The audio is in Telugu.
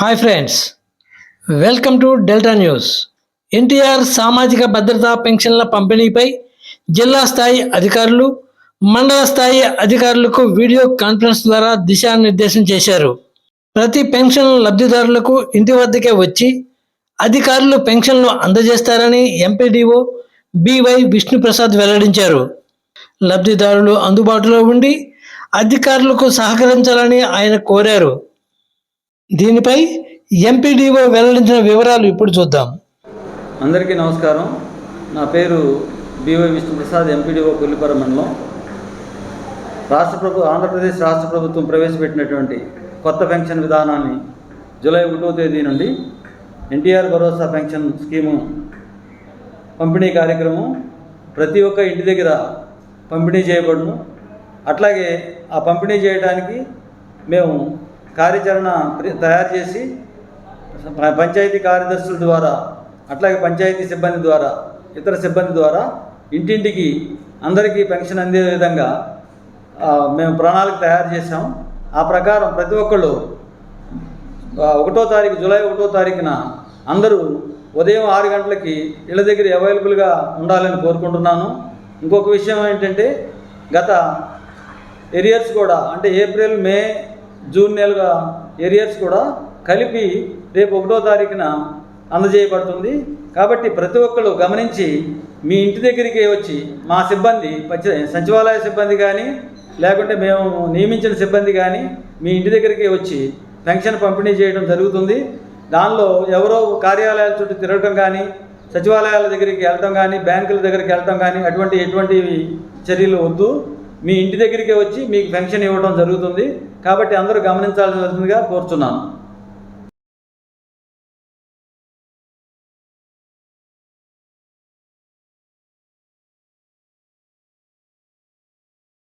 Hi friends welcome to Delta News NTR సామాజిక భద్రతా పెన్షన్ల పంపిణీపై జిల్లా స్థాయి అధికారులు మండల స్థాయి అధికారులకు వీడియో కాన్ఫరెన్స్ ద్వారా దిశానిర్దేశం చేశారు. ప్రతి పెన్షన్ లబ్ధిదారులకు ఇంటి వద్దకే వచ్చి అధికారులు పెన్షన్లు అందజేస్తారని ఎంపీడీఓ బివై విష్ణుప్రసాద్ వెల్లడించారు. లబ్ధిదారులు అందుబాటులో ఉండి అధికారులకు సహకరించాలని ఆయన కోరారు. దీనిపై ఎంపీడీఓ వెల్లడించిన వివరాలు ఇప్పుడు చూద్దాం. అందరికీ నమస్కారం. నా పేరు బివై విష్ణుప్రసాద్ ఎంపీడీఓ కొల్లిపర మండలం. రాష్ట్ర ప్రభు ఆంధ్రప్రదేశ్ రాష్ట్ర ప్రభుత్వం ప్రవేశపెట్టినటువంటి కొత్త పెన్షన్ విధానాన్ని జూలై ఒకటో తేదీ నుండి ఎన్టీఆర్ భరోసా పెన్షన్ స్కీము పంపిణీ కార్యక్రమం ప్రతి ఒక్క ఇంటి దగ్గర పంపిణీ చేయబడును. అట్లాగే ఆ పంపిణీ చేయడానికి మేము కార్యాచరణ తయారు చేసి పంచాయతీ కార్యదర్శుల ద్వారా అట్లాగే పంచాయతీ సిబ్బంది ద్వారా ఇతర సిబ్బంది ద్వారా ఇంటింటికి అందరికీ పెన్షన్ అందే విధంగా మేము ప్రణాళిక తయారు చేసాం ఆ ప్రకారం ప్రతి ఒక్కళ్ళు ఒకటో తారీఖు జూలై ఒకటో తారీఖున అందరూ ఉదయం ఆరు గంటలకి ఇళ్ళ దగ్గర అవైలబుల్గా ఉండాలని కోరుకుంటున్నాను. ఇంకొక విషయం ఏంటంటే గత ఎరియర్స్ కూడా అంటే ఏప్రిల్ మే జూన్ నెలగా ఏరియర్స్ కూడా కలిపి రేపు ఒకటో తారీఖున అందజేయబడుతుంది. కాబట్టి ప్రతి ఒక్కరు గమనించి మీ ఇంటి దగ్గరికి వచ్చి మా సిబ్బంది సచివాలయ సిబ్బంది కానీ లేకుంటే మేము నియమించిన సిబ్బంది కానీ మీ ఇంటి దగ్గరికి వచ్చి పెన్షన్ పంపిణీ చేయడం జరుగుతుంది. దానిలో ఎవరో కార్యాలయాల చుట్టూ తిరగటం కానీ సచివాలయాల దగ్గరికి వెళ్ళటం కానీ బ్యాంకుల దగ్గరికి వెళ్ళటం కానీ అటువంటి ఎటువంటి చర్యలు వద్దు. మీ ఇంటి దగ్గరికే వచ్చి మీకు పెన్షన్ ఇవ్వడం జరుగుతుంది. కాబట్టి అందరూ గమనించాల్సిందిగా కోరుతున్నాను